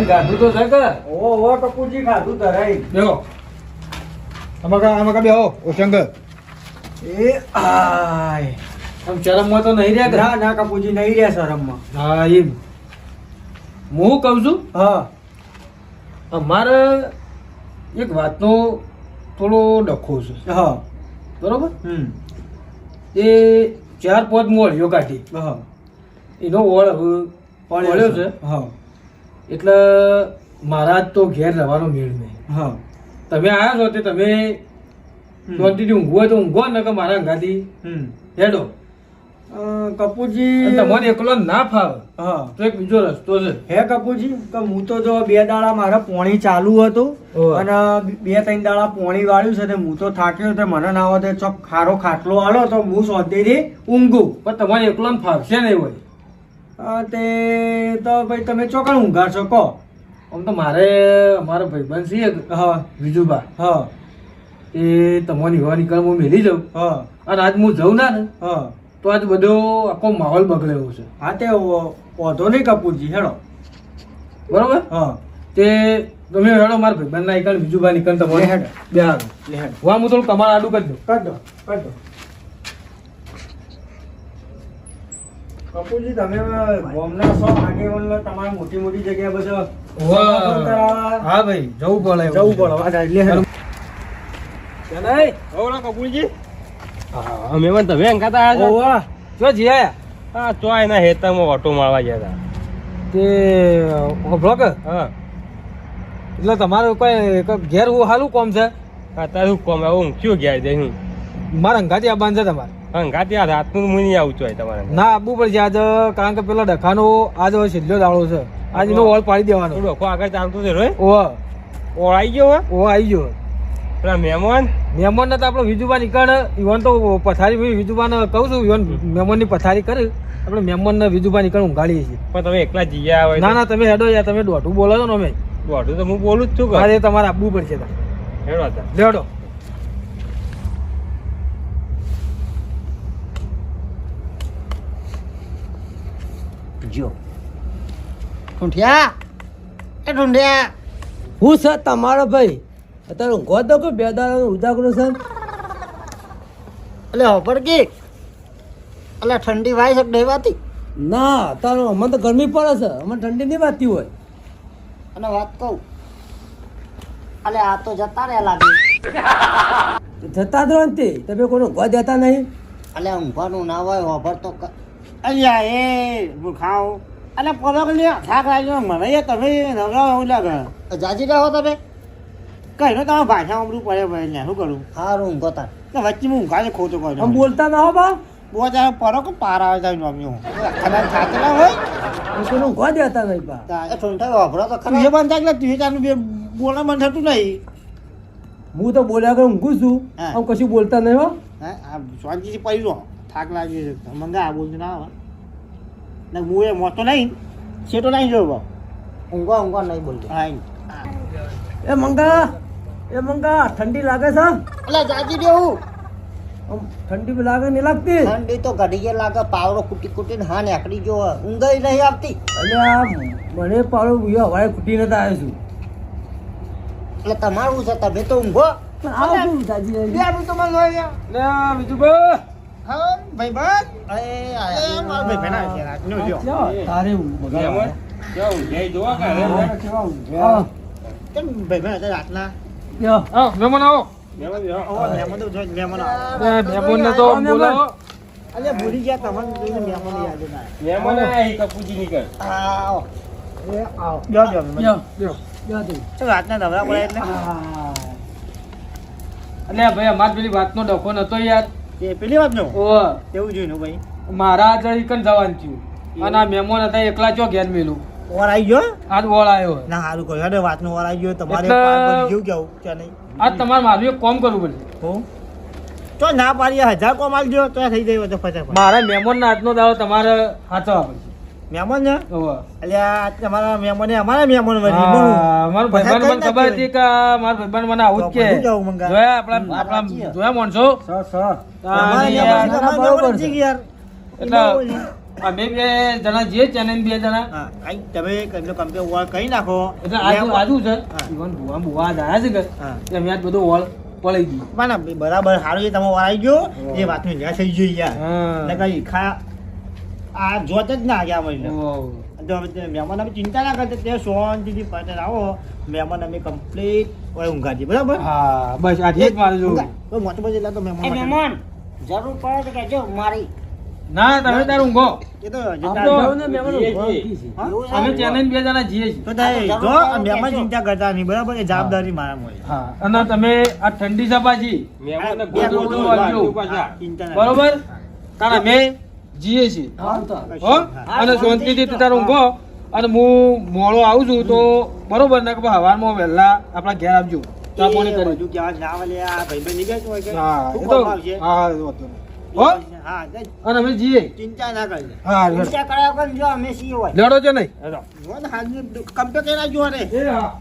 ધરાઈને ગાધું તો છે કે? ઓ ઓ કપૂરજી ખાધું ધરાઈ બેહો. આમાં કા આમાં કા બેહો ઓ શંકર. એ આય. આમ શરમમાં તો નહીં રહ્યા ના ના કપૂરજી નહીં રહ્યા શરમમાં. હા એમ. હું કહું છું? હા. અમારે એક વાતનો થોડો ડખો છે. હા. બરોબર? હમ. એ ચાર પોત મોળ કાઢી. હા. એનો ઓળ પડ્યો છે. હા. એટલે મારા જ તો ઘેર રહેવાનો મેળ નહીં. હા. તમે આવ્યા છો તે તમે. શાંતિથી ઊંઘવું હોય તો ઊંઘો ને કે મારા અંગાથી. હેડો. કપૂરજી તમારે એકલો ના ફાવે. હા. તો એક બીજો રસ્તો છે. હે કપૂરજી કે હું તો જો બે દાડા મારા પોણી ચાલુ હતું અને બે ત્રણ દાડા પોણી વાળ્યું છે હું તો થાક્યો તો મને ના આવે ચોક ખારો ખાટલો આલો તો હું શાંતિથી ઊંઘું. પણ તમારે એકલો ફાવશે નહીં હોય. તે તો ભાઈ તમે ચોકણ ઊંઘા છો કહો. આમ તો મારે અમારો ભાઈબંધ છે હા. વિજુભા હા. એ તમારી હવા નીકળ હું મેલી જાઉં. હા. અને આજ હું જઉં ના ને હા. તો આજ બધો આખો માહોલ બગડેલો છે. હા તે વાંધો નહીં કપૂરજી હેડો. બરોબર? હા. તે તમે હેડો મારા ભાઈબંધ ના નીકળ વિજુભા નીકળ તમારે હેડ. બે હેડ લે હેડો. હું થોડું કમાલ આડું કર દો કર દો. કપૂરજી તમે ગોમના સો આગેવાનનો તમારી મોટી મોટી જગ્યાએ બધો હા ભાઈ જવું પડે જવું પડે વાત એટલે ચલાય હેડો. કપૂરજી. અમે પણ તમે અંકાતા આવ્યા છો? ઓવા જો જીયા હા તો એના હેતરમાં ઓટો મારવા ગયા હતા તે હોભળો હા. એટલે તમારું કોઈ ઘેર હું હાલું કોમ છે? અત્યારે શું કોમ આવું ઊંઘ્યું ગયા જઈ હું મારા અંગાથી આ છે તમારે. અંગા આ રાતનું હું નહીં આવું છું તમારે. ના આબુ પડશે આજ કારણ કે પેલા ડખાનો આજ છેલ્લો દાડો છે. આજ એનો ઓળ પાડી દેવાનો. આગળ ચાલતું છે રોય? ઓહ. આવી ગયો હે? ઓ આવી ગયો. પેલા મહેમાન? મહેમાન ને તો આપણે વિજુબા નીકળ ઈવન તો પથારી વિજુબાને કહું છું ઈવન મહેમાનની પથારી કરી આપણે મહેમાન ને વિજુબા નીકળ ઊંઘાડીએ છીએ. પણ તમે એકલા જીયા હોય ના ના તમે હેડો યાર તમે દોઢું બોલો છો ને અમે. દોઢું તો હું બોલું જ છું મારે તમારે આપવું પડશે તાર. હેડો. હતા લેડો જો ઠુંઠિયા એ ઠુંઠિયા હું સર તમારો ભાઈ? અત્યારે ઊંઘો તો કે બે દાડાનો ઉદાગરો છે એટલે હોપર કે એટલે ઠંડી વાય છે ડેવાતી ના તારો અમને તો ગરમી પડે છે. અમને ઠંડી નહીં વાતી હોય. અને વાત કહું. અલે આ તો જતા રહ્યા લાગે. જતા જ રહો ને તે. તમે કોઈ ઊંઘવા જતા નહીં. અલે ઊંઘવાનું ના હોય હોભર તો અલ્યા એ ભૂખાઓ અને પલક લે થાક લાગ્યો. મને એ તમે નવરા એવું લાગે. જાજી કહો તમે. કઈ નો તમે ભાષા અમરું પડે ભાઈ ને શું કરું? સારું ઊંઘો તાર. વચ્ચે હું ઊંઘાને ખોટું કહું બોલતા ના હો બા. બહુ જાય પરો કે પાર આવે જાય નોમ્યો ખરા થાકેલા હોય? હું કોઈ ઊંઘવા દેતા નહીં બા? એ ઠંડા વાપરો તો ખરા. એ બંધ થાય એટલે તું તારું બે બોલવા બંધ થતું નહીં? હું તો બોલ્યા કે ઊંઘું છું. હા. આમ કશું બોલતા નહીં હો. હે આ શાંતિથી પડી રહો. થાક લાગી છે. મંગા આ બોલતું ના આવે. ને હું એ મોતો નહીં. સેટો નહીં જોયો ઊંઘો ઊંઘો નહીં બોલતો હા એ મંગા એ મંગા ઠંડી લાગે છે? એટલે જાજી દેવું ઠંડી બી લાગે નહીં લાગતી? ઠંડી તો ઘડીએ લાગે પાવડો કૂટી કુટીને હા નેકડી જો ઊંઘ નહીં આવતી. એટલે આ મને પાડો હવાએ ખૂટી નતા આવ્યો છું. એટલે તમારું છે તમે તો ઊંઘો. આવું આવો બે તો મને લઈ જાઓ. લે ભાઈ. ભૂલી ગયા તમને મહેમાન યાદ ના. મહેમાન આયા કપૂરજી નીકળ આવો એટલે ભાઈ અમાર પેલી વાતનો ડખો નતો યાર એ પેલી વાત નો? ઓ. એવું જોયું ભાઈ મારા જઈ કન જવાનું થયું? અને આ મહેમાન હતા એકલા ચો ઘેર મેલું? ઓર આવી ગયો? આજ ઓર આવ્યો ના સારું કહ્યું અરે વાત નો ઓર આવી ગયો. તમારે જીવ કેવું કે નહીં? આજ તમારે મારું એક કોમ કરવું પડશે. હું? તો ના પાડીએ હજાર કોમ આવી તો થઈ જાય તો ફટાફટ. મારા મહેમાનના હાથનો દાવો તમારે હાથો પડશે મહેમાન ને. અલ્યા તમારા મહેમાન અમારા મહેમાન વળી હા, મારો બધા ભાઈબંધ મને ખબર હતી કે મારો ભાઈબંધ મને આવું જ કે. જોયા આપણા આપણા. જોયા માણસો યાર, તમારા બરોબર છે. યાર એટલે અમે બે જણા જણા તમે નાખો એટલે આજુ આજુ છે હા. ઈવન ભુવા છે કે હા. એટલે મેં આજ બધું વળ પડી ગયું બરાબર સારું છે તમે આવી ગયો એ વાતનું નિરાશ થઈ ગયું યાર એટલે કઈ ખા આ જોત જ ના ગયા તે મહેમાન અમે ચિંતા ના કરતા તે શાંતિથી પાછળ આવો. મહેમાન અમે કમ્પ્લીટ હોય ઊંઘાડી બરાબર? હા બસ આ જ મારે જો ઊંઘા. મોટું બધું એટલે તો મહેમાન મહેમાન જરૂર પડે તો કહેજો મારી. ના તમે તાર ઊંઘો. એ તો? અમે બે જણા છીએ. તો જો મહેમાન ચિંતા કરતા નહીં બરાબર? એ જવાબદારી મારા હા. અને તમે આ ઠંડી ના બરોબર? તારા અમે જઈએ છીએ. હા, તો. હો? અને શાંતિથી તું તાર ઊંઘો. અને હું મોડો આવું છું તો બરોબર ને કે ભાઈ હવારમાં વહેલા આપણા ઘેર આવજો. ચા પાણી કરી. હા એ તો અને અમે જીએ. ચિંતા ના કરજે. હા. ચિંતા કર્યા વગર જો અમે છીએ હોય. લડો છો નહીં? કમ્પ્યુટર હા.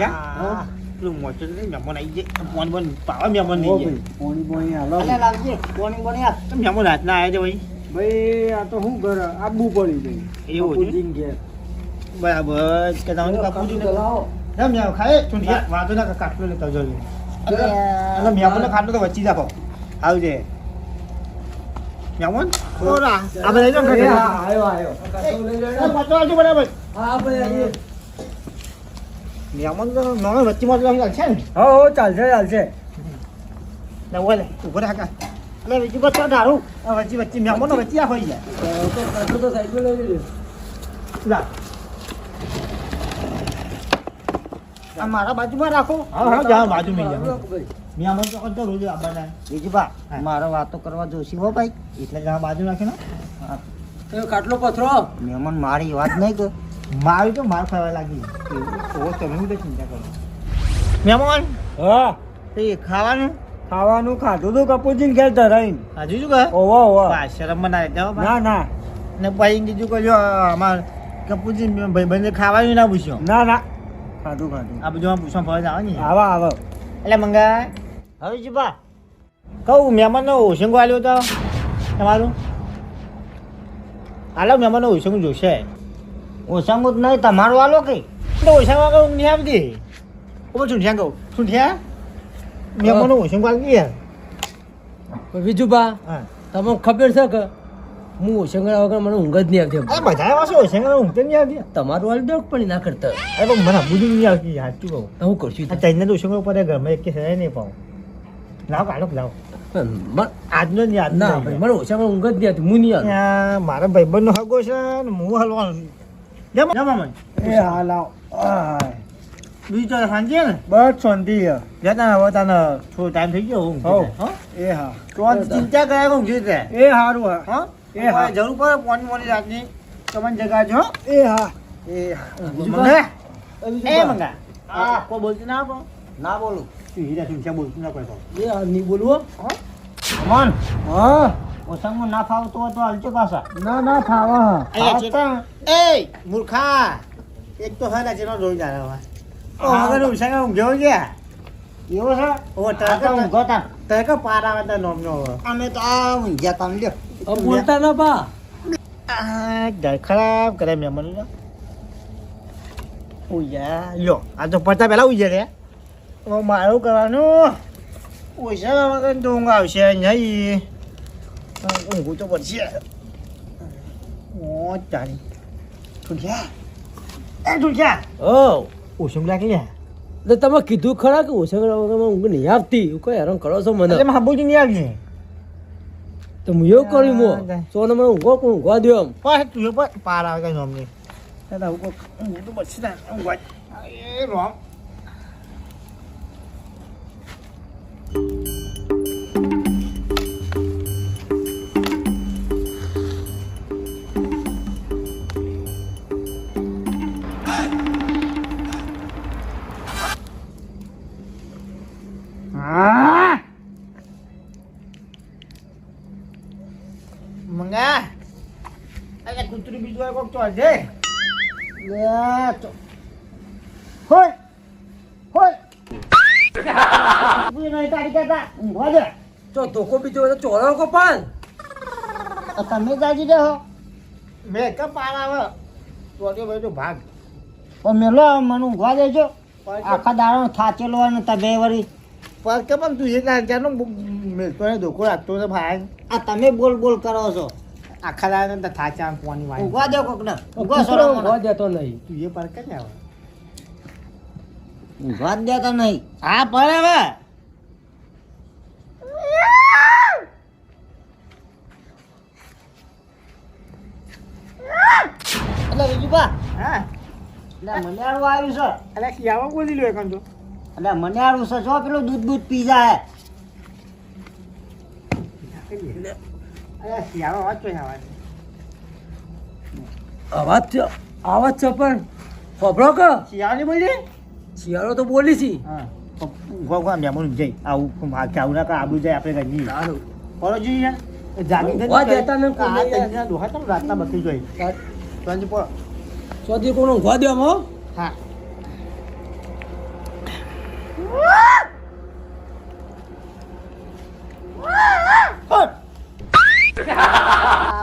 હા. પેલું નહીં, મહેમાન આઈ જાય. ફોન બોન પાવા મહેમાન નહીં જાય. પોણી પોણી હાલો લાવજે મહેમાન રાતના આવ્યા છે ભાઈ ભાઈ આ તો શું કરે આબુ પડી ગઈ એવું છે? ઘેર. બરાબર કે તમને કાપુજી એમ ખાય ચૂંટ્યા વાંધો ના કાટલો ને તજો જલ્દી. અને મહેમાનનો ખાટલો તો વચ્ચે રાખો આવજે મહેમાન ઓરા આ બધા જો હા આવ્યો આવ્યો બરાબર હા ભાઈ આજે મહેમાન તો નોનો વચ્ચે માં છે ને હો હો ચાલશે ચાલશે લે ઓલે ઊભો રાખ એટલે બીજું બસ ધારું વચ્ચે વચ્ચે મહેમાનો વચ્ચે આ હોય જાય તો તો સાઈડ લઈ લા આ મારા બાજુમાં રાખો હા હા જા બાજુ મેં જા મહેમાન તો કરતો રોજ આવવાના બીજું બા મારા વાતો કરવા જોશી હો ભાઈ એટલે જા બાજુ રાખીને ને કાટલો પથરો મહેમાન મારી વાત નહીં કે મારી તો માર ખાવા લાગી. ઓ તમે હું ચિંતા કરો? મહેમાન હા. એ ખાવાનું? ખાવાનું ખાધું તું કપૂરજી ઘેર ધરાઈને. હજુ શું કહે? ઓવો ઓવો શરમ બનાવે જાઓ ના ના. ને પછી બીજું કહ્યું અમાર કપૂરજી ભાઈ બંને ખાવાનું ના પૂછ્યો ના ના. ખાધું ખાધું. આ બધું પૂછવા ફરજ આવે ને. આવો આવો. એટલે મંગા હવે જી બા. કહું મહેમાનનો ઓશંગો આવ્યો હતો તમારું? હાલો મહેમાનનો ઓશંગો જોશે? ઓછામાં જ નહીં તમારો વાલો કઈ તો ઓશંગો આગળ ઊંઘ નહીં આવતી. ઓ ચૂંઠ્યા કહું? ચૂંઠ્યા મહેમાનનો ઓશંગો આલી યાર બીજું બા હા. તમને ખબર છે કે હું ઓશંગડા વગર મને ઊંઘ જ નહીં આવતી અરે બધા ઓશંગો ઊંઘ નહીં આવતી. તમારું વાલ દોક પણ ના કરતા. અરે પણ મને બધું નહીં આવતી સાચું કહું. તો હું કરશું આ ચાઇના તો. ઓશંગો ઉપર ગમે એક કે સહાય નહીં પાઉં. લાવ કાઢો લાવ. આજનો જ યાદ ના મને ઓછામાં ઊંઘ જ નહીં આવતી હું નહીં મારા ભાઈબંધનો હગો છે ને હું હલવાનો જમ એ આય. સાંજે ને? બસ શાંતિ છે. જતા હવે તને થોડો ટાઈમ થઈ ગયો હું. એ હા. તો ચિંતા કર્યા એ સારું હા. હા? એ હા. જરૂર પડે પોની મોની રાતની તમને જગાડજો હો. એ હા. એ મંગા એ? મંગા. હા. કોઈ બોલતી ના ના બોલું. હીરા તું બોલતું ના પડતો એ નહીં બોલવું હો. મન હા. ઓછામાં ના ફાવતું હોય તો હાલજો પાછા. ના ના છે. એ મૂર્ખા! એક તો હે જેનો રોઈ જાય હવે. ઓ હવે ઉસા가 ઊંઘ્યો ગયા. એવો છે? ઓ તરકા ઊંઘો તા તરકા પાર આવે તો નોમ નો અમે તો આ ઊંઘ્યા તા લ્યો. ઓ બોલતા ના બા. આ ખરાબ કરે મહેમાન ઉયા લ્યો. આ તો પડતા પહેલા ઉજ્યા રે હવે મારું કરવાનું. ઓછા વગર તો ઊંઘ આવશે નહીં. ઊંઘું તો પડશે ઓ ચાલી ઠુઠિયા એ ઠુઠિયા ઓ ઓછું લાગી લે એટલે તમે કીધું ખરા કે વગર મને ઊંઘ નહીં આવતી એવું કઈ હેરાન કરો છો મને એટલે માબુજી નહીં આવી તો હું એવું કર્યું મો સોને મને ઊંઘો પણ ઊંઘવા દો એમ પણ તું પાર આવે કઈ નોમની દાદા હું ઊંઘું તો પડશે ને ઊંઘવા એ રોમ મંગા. અરે કૂતરું બીજું કોક ચોલ છે. હોય. હોય. તો ધોકો બીજો ચોરો કો પાન તમે જાજી દેહો મેં કે પાર આવે તો ભાઈ તો ભાગ. પણ મેલો મને ઊંઘવા દેજો. આખા દાડો થાચેલો અને તમે વળી પર કે પણ તું એક હજારનો મેળતો ને ધોકો રાખતો તો ભાઈ. આ તમે બોલ બોલ કરો છો. આખા દાડા ને થાચા પોની વાળી ઊંઘવા દો કોકને. કૂતરો સોરો ઊંઘવા દેતો નહીં. તું એ પર કે ને આવે ઊંઘવા દેતો નહીં. હા પર હવે. એટલે બીજુબા હા. એટલે મને આવ્યું છે. એટલે ખિયાવા બોલી લો એકમ તો એટલે મને આ રૂસો જો પેલું દૂધ દૂધ પી જાય. અવાજ છે અવાજ છે પણ. ખબરો કે? શિયાળાની બોલી? શિયાળો તો બોલી છી. હા. ભગવાન મેમોન જઈ. આવું આવું ના આબુ જાય આપણે ગઈ સારું. ફરો જોઈએ રાતના બધી જોઈ. સોથી કોણ ઊંઘવા દે હો હા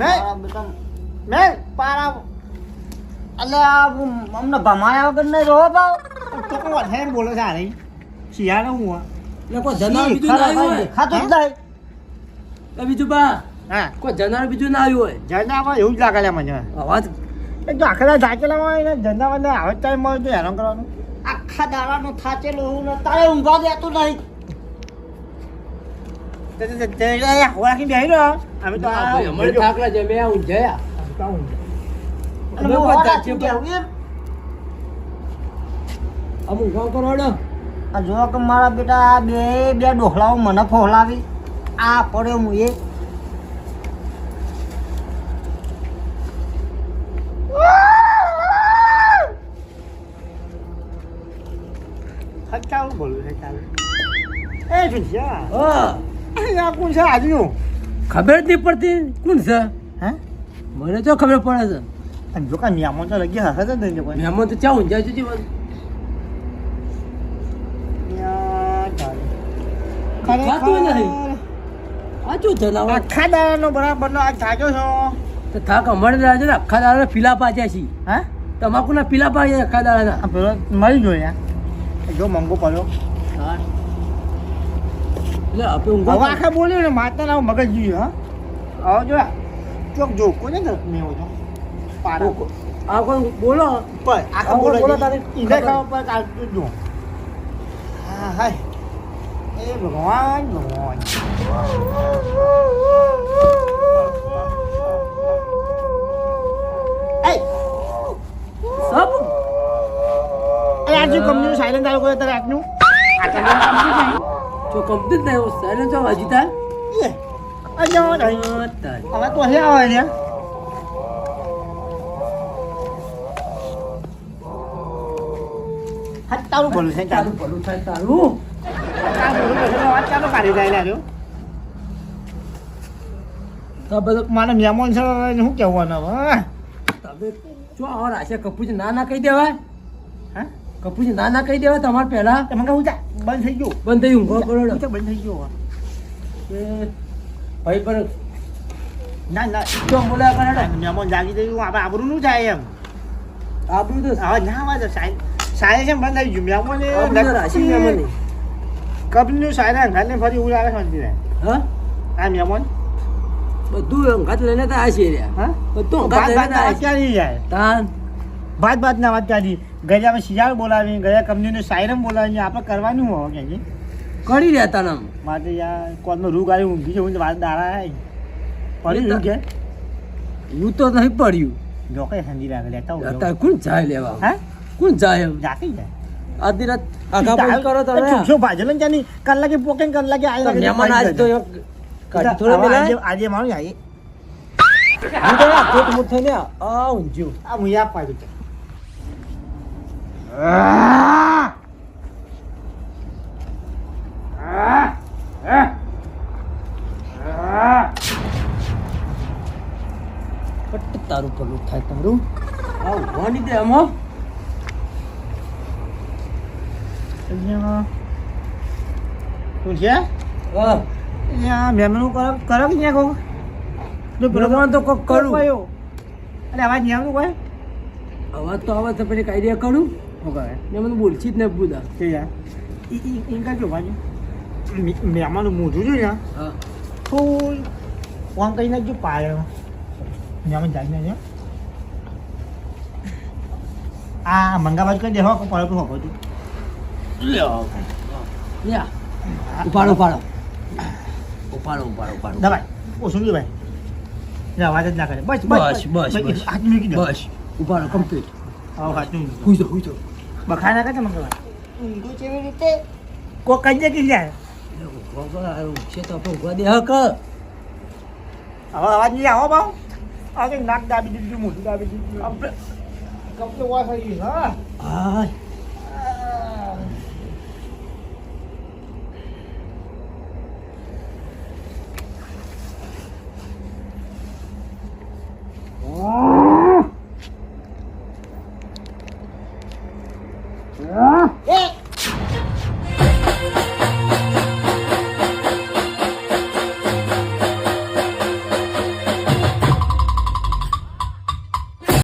મારા બેટા મેં પારા એટલે આ અમને ભમાયા વગર નહીં રહો ભાવ તો કોણ વધે એમ બોલે નહીં શિયાળો હું. એટલે કોઈ જનાર બીજું ના આવ્યું હોય ખાતું જ નહીં એ બીજું બા હા કોઈ જનાર બીજું ના આવ્યું હોય ઝંડામાં એવું જ લાગે લે મને અવાજ એ તો આખા ધાકેલા હોય ને ઝંડામાં ને આવે ટાઈમ મળે તો હેરાન કરવાનું આખા દાડાનું થાચેલું હું ને તારે ઊંઘવા દેતું નહીં તે- તે- તે- તે અહીંયા બેહી રહ્યો અમે તો ઊંઘી ઠાકરા મેં ઊંઘ્યા આ ઊંઘી. અને હું હોરાથી થાચે બેહું એમ. અમુક ઊંઘવા કરો હેડો. આ જો કે મારા બેટા આ બે બે ડોહલાઓ મને ફોહલાવી. આ પડ્યો હું એ. હચકાવું બોલું છે ચાલે એ આ કોણ છે આજનું? ખબર જ નહીં પડતી. કોણ છે? હે? મને તો ખબર પડે છે. અને જો કાંઈ નિયામો તો લગી હશે જ નહીં કોઈ મહેમાન તો ચા છે ખાતું નહીં. આ આખા દાડાનો થાક્યો છો તો થાક અમારે લાગે ને આખા દાડા પીલા પાચ્યા છીએ હા તમાકુના પીલા પાચ્યા આખા દાડાના પેલો મરી ગયો યાર જો મંગો પડ્યો એટલે આપણે હવે આખા બોલ્યો ને માતાના મગજ જોઈએ હા હવે જો ચોક જો કોને મેં તો પાડો આ કોઈ બોલો? પર આખા બોલો બોલો તારે? તારે ખાવા પર કાઢતું જો હા હાય. એ ભગવાન ભગવાન. સબ? કંપનીનું સાયલેન્ટ ચાલુ કર્યો તારે આજનું આ કંપની જો કમ્પ્લીટ થાય સાયલેન્સ આવ હજી તાર. આ તારી. હવે તો હે આવે છે તારું ભલું છે તારું ભલું થાય તારું ચાલુ કાઢી જાય લ્યો તો બધું મારે મહેમાન છે શું કહેવાના હવે તમે જો આ રાશે કપૂજ ના ના કહી દેવાય હા કપૂજ ના ના કહી દેવાય તમારે પહેલા તમે કહું જા બંધ થઈ ગયું બંધ થઈ ઊંઘવા કરો હું બંધ થઈ ગયો એ ભાઈ પણ ના ના જો બોલા કરે આ મહેમાન જાગી ગયું આપણે આબરૂનું જાય એમ આપણું તો હા ના વાત સાય સાય છે બંધ આવી ગયું. નહીં. કબનું સાયરા ઘાલે ફરી એવું લાગે શાંતિ રહે હા? આ મહેમાન બધું અંગાત લઈને તો આ છે રહ્યા. હા? બધું અંગાત લઈને ભાત આ વાત જાય? તાન. ભાત ક્યાં ગયા આપણે શિયાળ બોલાવી ગયા કંપનીનું સાયરમ બોલાવી આપણે કરવાનું હોય કે કરી રહ્યા તા આમ. માટે યાર કોદનો રૂગ ગાડી ઊંઘી છે ઊંઘી વાત દારા આય પડી રૂ કે હું તો નહીં પડ્યું. જો કઈ હંજી લાગે લેતા કોણ જાય લેવા? હા? કોણ જાય જાતે જાય. આધી રાત આઘા બંધ કરો તમે. શું ભાજલ ને ત્યાંની કલાકે પોકે કલાકે આય તો મહેમાન આજ તો થોડો મિલાય આજે મારું જાય હું તો આ પેટ મુઠ થઈને આ ઊંઝ્યું આ હું યાદ પાડું છે. પટ તારું ભલું થાય તારું. આ વાની દે એમ શું છે? હા. મહેમાનું કરો કરો કે ત્યાં કહું જો પેલો તો કોક કરું. અરે અવાજ નહીં આવતું કોઈ? અવાજ તો આવે તો પેલી કાયદે કરું. શું કરે ને મને બોલશી જ ને બુદા કે યાર ઈ કાંઈ જો બાજુ મહેમાનનું મોઢું જોયું ને થોડું ફોન કઈ નાખજો પાયો. મહેમાન જાય ને આ મંગા કરી દેવા પડે તો હોકો છું ઉપાડો ઉપાડો. ઉપાડો ઉપાડો ઉપાડો. દબાઈ ઓછું નહીં ભાઈ. ને અવાજ જ ના કરે. બસ બસ, બસ, બસ. હાથ મૂકી દો. બસ. ઉપાડો કમ્પ્લીટ હા હાથું મૂકી. હુઈ જાઓ હુઈ જાઓ. બખાય ના કરતા મંગા ઊંઘું કેવી રીતે? કોઈ કઈ દે કે લ્યા છે તો આપણે ઊભા દે હક. હવે અવાજ નહીં આવો બાવ આ નાક દાબી દીધું મોઢું દાબી દીધું. આપણે કપડે વાસ આવી ગયું હા.